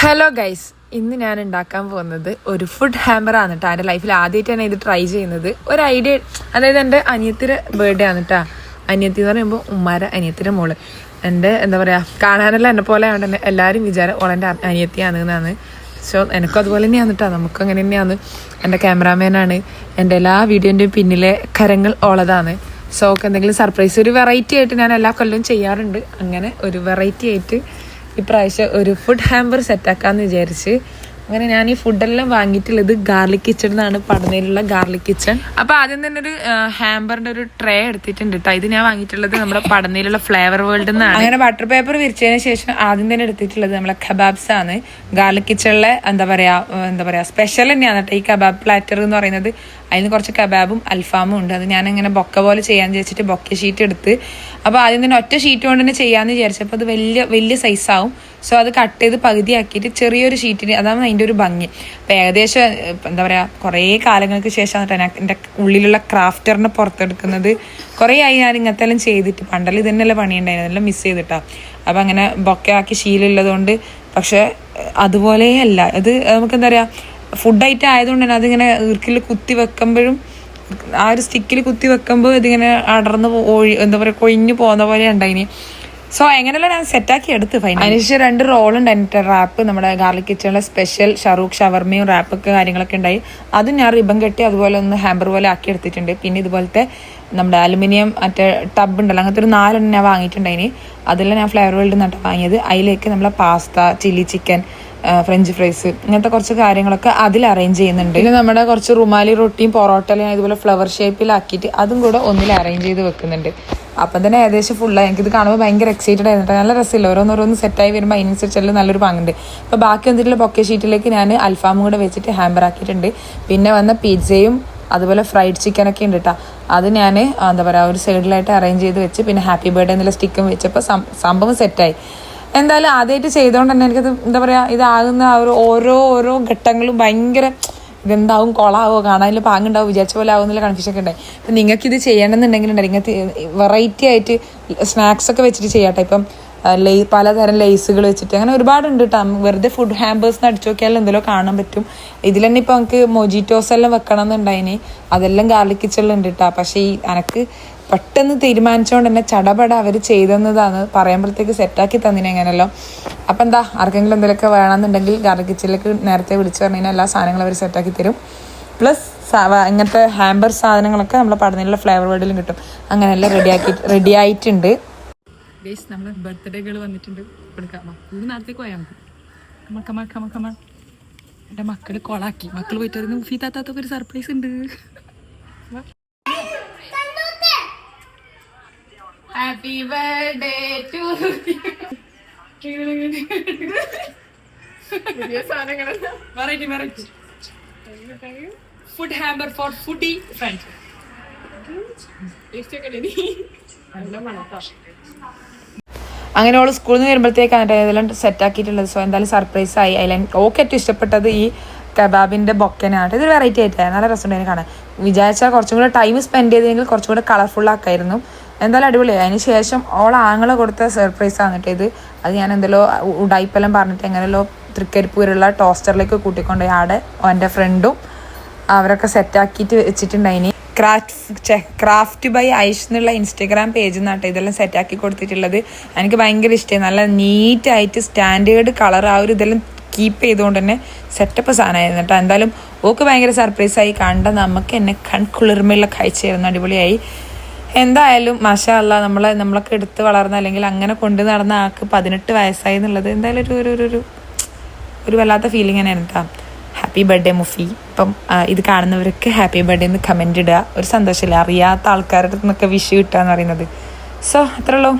Hello guys ഇന്ന് ഞാൻ ഉണ്ടാക്കാൻ പോകുന്നത് ഒരു ഫുഡ് ഹാമ്പർ ആണ് കേട്ടോ എന്റെ ലൈഫിൽ ആദ്യമായിട്ടാണ് ഇത് ട്രൈ ചെയ്യുന്നത്. ഒരു ഐഡിയ അതായത് എന്റെ അനിയത്തിയുടെ ബർത്ത്ഡേ ആണ് കേട്ടോ അനിയത്തി എന്ന് പറയുമ്പോൾ ഉമ്മാരെ അനിയത്തിയുടെ മോൾ. എന്റെ എന്താ പറയുക കാണാനെല്ലാം എന്നെ പോലെ ആയതുകൊണ്ട് തന്നെ എല്ലാവരും വിചാരം ഓളെന്റെ അനിയത്തിയാണ് എന്നാണ്. സോ എനിക്കും അതുപോലെ തന്നെയാണ് കേട്ടോ നമുക്കും അങ്ങനെ തന്നെയാണ്. എന്റെ ക്യാമറാമാനാണ് എന്റെ എല്ലാ വീഡിയോന്റെയും പിന്നിലെ കരങ്ങൾ ഓളതാണ്. സോ എന്തെങ്കിലും സർപ്രൈസ് ഒരു വെറൈറ്റി ആയിട്ട് ഞാൻ എല്ലാ കൊല്ലവും ചെയ്യാറുണ്ട്. അങ്ങനെ ഒരു വെറൈറ്റി ആയിട്ട് ഇപ്രാവശ്യം ഒരു ഫുഡ് ഹാമ്പർ സെറ്റാക്കാന്ന് വിചാരിച്ച് അങ്ങനെ ഞാൻ ഈ ഫുഡെല്ലാം വാങ്ങിയിട്ടുള്ളത് ഗാർലിക് കിച്ചൺ എന്നാണ് പടനയിലുള്ള ഗാർലിക് കിച്ചൺ അപ്പൊ ആദ്യം തന്നെ ഒരു ഹാമ്പറിന്റെ ഒരു ട്രേ എടുത്തിട്ടുണ്ട് കേട്ടോ ഇത് ഞാൻ വാങ്ങിയിട്ടുള്ളത് നമ്മുടെ പടനയിലുള്ള ഫ്ലേവർ വേൾഡ് എന്നാണ് അങ്ങനെ ബട്ടർ പേപ്പർ വിരിച്ചതിന് ശേഷം ആദ്യം തന്നെ എടുത്തിട്ടുള്ളത് നമ്മളെ കബാബ്സ് ആണ്. ഗാർലിക് കിച്ചണിലെ എന്താ പറയാ എന്താ പറയാ സ്പെഷ്യൽ തന്നെയാണ് കേട്ടോ ഈ കബാബ് പ്ലാറ്റർ എന്ന് പറയുന്നത്. അതിന് കുറച്ച് കബാബും അൽഫാമും ഉണ്ട്. അത് ഞാൻ ഇങ്ങനെ ബൊക്ക പോലെ ചെയ്യാന്ന് വിചാരിച്ചിട്ട് ബൊക്ക ഷീറ്റ് എടുത്ത്. അപ്പോൾ ആദ്യം തന്നെ ഒറ്റ ഷീറ്റ് കൊണ്ട് തന്നെ ചെയ്യാന്ന് വിചാരിച്ചപ്പോൾ അത് വലിയ വലിയ സൈസ് സൈസാവും സോ അത് കട്ട് ചെയ്ത് പകുതിയാക്കിയിട്ട് ചെറിയൊരു ഷീറ്റിന് അതാണ് അതിന്റെ ഒരു ഭംഗി. അപ്പോൾ ഏകദേശം എന്താ പറയുക കുറേ കാലങ്ങൾക്ക് ഞാൻ എന്റെ ഉള്ളിലുള്ള ക്രാഫ്റ്ററിനെ പുറത്തെടുക്കുന്നത്. കുറേ ആയി ഞാൻ ഇങ്ങനത്തെ എല്ലാം ചെയ്തിട്ട് പണ്ടെല്ലാം ഇതന്നെയല്ലേ പണിയുണ്ടായിരുന്നു എല്ലാം മിസ് ചെയ്തിട്ടാ. അപ്പം അങ്ങനെ ബൊക്കെ ആക്കി ശീലമുള്ളതുകൊണ്ട് പക്ഷേ അതുപോലെയല്ല അത് നമുക്ക് എന്താ പറയുക ഫുഡ് ഐറ്റം ആയതുകൊണ്ട് തന്നെ അതിങ്ങനെ ഈർക്കിൽ കുത്തി വെക്കുമ്പോഴും ആ ഒരു സ്റ്റിക്കിൽ കുത്തി വെക്കുമ്പോൾ ഇതിങ്ങനെ അടർന്ന് ഒഴി എന്താ പറയുക കൊഴിഞ്ഞു പോകുന്ന പോലെ ഉണ്ടായിനി. സോ എങ്ങനെയല്ല ഞാൻ സെറ്റാക്കി എടുത്ത് ഫൈനൽ അതിനുശേഷം രണ്ട് റോൾ എന്റെ റാപ്പ് നമ്മുടെ ഗാർലിക് കിച്ചണിലെ സ്പെഷ്യൽ ഷറൂഖ് ഷവർമയും റാപ്പൊക്കെ കാര്യങ്ങളൊക്കെ ഉണ്ടായി. അതും ഞാൻ റിബൺ കെട്ടി അതുപോലെ ഒന്ന് ഹാമ്പർ പോലെ ആക്കി എടുത്തിട്ടുണ്ട്. പിന്നെ ഇതുപോലത്തെ നമ്മുടെ അലുമിനിയം മറ്റേ ടബ് ഉണ്ടല്ലോ അങ്ങനത്തെ ഒരു നാലെണ്ണം ഞാൻ വാങ്ങിയിട്ടുണ്ടായിനി. അതെല്ലാം ഞാൻ ഫ്ലേവർ വേൾഡ് നിന്നിട്ട് വാങ്ങിയത്. അതിലേക്ക് നമ്മളെ pasta chilli chicken French fries ഇങ്ങനത്തെ കുറച്ച് കാര്യങ്ങളൊക്കെ അതിൽ അറേഞ്ച് ചെയ്യുന്നുണ്ട്. പിന്നെ നമ്മുടെ കുറച്ച് റുമാലി റൊട്ടിയും പൊറോട്ടയും ഇതുപോലെ ഫ്ലവർ ഷേപ്പിലാക്കിയിട്ട് അതും കൂടെ ഒന്നിൽ അറേഞ്ച് ചെയ്ത് വെക്കുന്നുണ്ട്. അപ്പം തന്നെ ഏകദേശം ഫുള്ളായി എനിക്കിത് കാണുമ്പോൾ ഭയങ്കര എക്സൈറ്റഡ് ആയിരുന്നു നല്ല രസമില്ല. ഓരോന്നോരോന്ന് സെറ്റായി വരുമ്പോൾ അതിനനുസരിച്ചെല്ലാം നല്ലൊരു പങ്കുണ്ട് അപ്പോൾ ബാക്കി വന്നിട്ടുള്ള പൊക്കെ ഷീറ്റിലേക്ക് ഞാൻ അൽഫാമും കൂടെ വെച്ചിട്ട് ഹാമ്പർ ആക്കിയിട്ടുണ്ട്. പിന്നെ വന്ന പിസ്സയും അതുപോലെ ഫ്രൈഡ് ചിക്കനൊക്കെ ഉണ്ട് കേട്ടോ അത് ഞാൻ എന്താ പറയുക ഒരു സൈഡിലായിട്ട് അറേഞ്ച് ചെയ്ത് വെച്ച് പിന്നെ ഹാപ്പി ബർത്ത്ഡേ എന്നുള്ള സ്റ്റിക്കും വെച്ചപ്പോൾ സംഭവം സെറ്റായി എന്തായാലും ആദ്യമായിട്ട് ചെയ്തുകൊണ്ട് തന്നെ എനിക്കത് എന്താ പറയുക ഇതാകുന്ന ആ ഒരു ഓരോ ഓരോ ഘട്ടങ്ങളും ഭയങ്കര ഇതെന്താവും കൊളാവോ കാണാൻ പാങ്ങുണ്ടാവും വിചാരിച്ച പോലെ ആവുന്നില്ല കൺഫ്യൂഷൻ ഒക്കെ ഉണ്ടായി. അപ്പം നിങ്ങൾക്ക് ഇത് ചെയ്യണമെന്നുണ്ടെങ്കിൽ നിങ്ങൾക്ക് വെറൈറ്റി ആയിട്ട് സ്നാക്സ് ഒക്കെ വെച്ചിട്ട് ചെയ്യാട്ടെ. ഇപ്പം ലേ പലതരം ലേസുകൾ വെച്ചിട്ട്. അങ്ങനെ ഒരുപാടുണ്ട് കേട്ടോ വെറുതെ ഫുഡ് ഹാമ്പേഴ്സ് അടിച്ചു നോക്കിയാൽ എന്തെല്ലോ കാണാൻ പറ്റും. ഇതിൽ തന്നെ ഇപ്പം നമുക്ക് മൊജിറ്റോസ് എല്ലാം വെക്കണം എന്നുണ്ടായിന് അതെല്ലാം ഗാർലിക് കിച്ചണിലുണ്ട് കേട്ടോ പക്ഷേ ഈ എനക്ക് പെട്ടെന്ന് തീരുമാനിച്ചുകൊണ്ട് തന്നെ ചടപട അവർ ചെയ്തെന്നതാണ് പറയുമ്പോഴത്തേക്ക് സെറ്റാക്കി തന്നിനെ എങ്ങനെയല്ലോ അപ്പം എന്താ ആർക്കെങ്കിലും എന്തെങ്കിലുമൊക്കെ വേണമെന്നുണ്ടെങ്കിൽ ഗാർലിക് കിച്ചണിലേക്ക് നേരത്തെ വിളിച്ചു പറഞ്ഞു കഴിഞ്ഞാൽ എല്ലാ സാധനങ്ങളും അവർ സെറ്റാക്കി തരും. പ്ലസ് ഇങ്ങനത്തെ ഹാമ്പർ സാധനങ്ങളൊക്കെ നമ്മൾ പഠനത്തിലുള്ള ഫ്ലേവർ വേർഡിലും കിട്ടും. അങ്ങനെയെല്ലാം റെഡിയാക്കി റെഡി ആയിട്ടുണ്ട്. ബർത്ത്ഡേകൾ വന്നിട്ടുണ്ട്. എന്റെ മക്കൾ കൊളാക്കി മക്കൾ പോയിട്ട് ഫീ താത്താത്തൊക്കെ ഒരു സർപ്രൈസ് ഉണ്ട്. Happy birthday to variety variety food hamper for foodie friend അങ്ങനെ ഓൾ സ്കൂളിൽ നിന്ന് വരുമ്പോഴത്തേക്കാണ് ഇതെല്ലാം സെറ്റ് ആക്കിയിട്ടുള്ളത്. സോ എന്തായാലും സർപ്രൈസ് ആയി. അതിൽ ഓക്കെ ഏറ്റവും ഇഷ്ടപ്പെട്ടത് ഈ കബാബിന്റെ ബൊക്കനാണ്. ഇതൊരു വെറൈറ്റി ആയിട്ടാണ്. നല്ല രസമുണ്ടായിരുന്നു കാണാൻ. വിചാരിച്ചാൽ കുറച്ചും കൂടെ ടൈം സ്പെൻഡ് ചെയ്തെങ്കിൽ കുറച്ചും കൂടെ കളർഫുൾ ആക്കായിരുന്നു. എന്തായാലും അടിപൊളിയായി അതിന് ശേഷം ഓൾ ആങ്ങളെ കൊടുത്ത സർപ്രൈസ് ആണ് കേട്ടോ ഇത്. അത് ഞാൻ എന്തെല്ലോ ഉടായ്പെല്ലാം പറഞ്ഞിട്ട് എങ്ങനെയല്ലോ തൃക്കരിപ്പൂരുള്ള ടോസ്റ്ററിലേക്ക് കൂട്ടിക്കൊണ്ടുപോയി. ആടെ എന്റെ ഫ്രണ്ടും അവരൊക്കെ സെറ്റാക്കിയിട്ട് വെച്ചിട്ടുണ്ടായിനി. ക്രാഫ്റ്റ് ക്രാഫ്റ്റ് ബൈ ഐഷ് എന്നുള്ള ഇൻസ്റ്റഗ്രാം പേജിൽ നിന്നാട്ടോ ഇതെല്ലാം സെറ്റാക്കി കൊടുത്തിട്ടുള്ളത്. എനിക്ക് ഭയങ്കര ഇഷ്ടമായി നല്ല നീറ്റായിട്ട് സ്റ്റാൻഡേർഡ് കളർ ആ ഒരു ഇതെല്ലാം കീപ്പ് ചെയ്തുകൊണ്ട് തന്നെ സെറ്റപ്പ് സാധനമായിരുന്നു കേട്ടോ. എന്തായാലും ഓക്ക് ഭയങ്കര സർപ്രൈസായി കണ്ട നമുക്ക് എന്നെ കൺകുളിർമയുള്ള കാഴ്ചയായിരുന്നു. അടിപൊളിയായി. എന്തായാലും മാഷാ അല്ല നമ്മളെ നമ്മളൊക്കെ എടുത്ത് വളർന്ന അല്ലെങ്കിൽ അങ്ങനെ കൊണ്ടു നടന്ന ആൾക്ക് പതിനെട്ട് വയസ്സായി എന്നുള്ളത് എന്തായാലും ഒരു ഒരു ഒരു ഒരു വല്ലാത്ത ഫീലിംഗ് തന്നെയാണ് കേട്ടോ ഹാപ്പി ബർത്ത്ഡേ മുഫി. ഇപ്പം ഇത് കാണുന്നവർക്ക് ഹാപ്പി ബർത്ത്ഡേ എന്ന് കമന്റ് ഇടുക. ഒരു സന്തോഷമില്ല. അറിയാത്ത ആൾക്കാരുടെ നിന്നൊക്കെ വിഷ് കിട്ടുക എന്ന് പറയുന്നത്. സോ അത്രേ ഉള്ളൂ.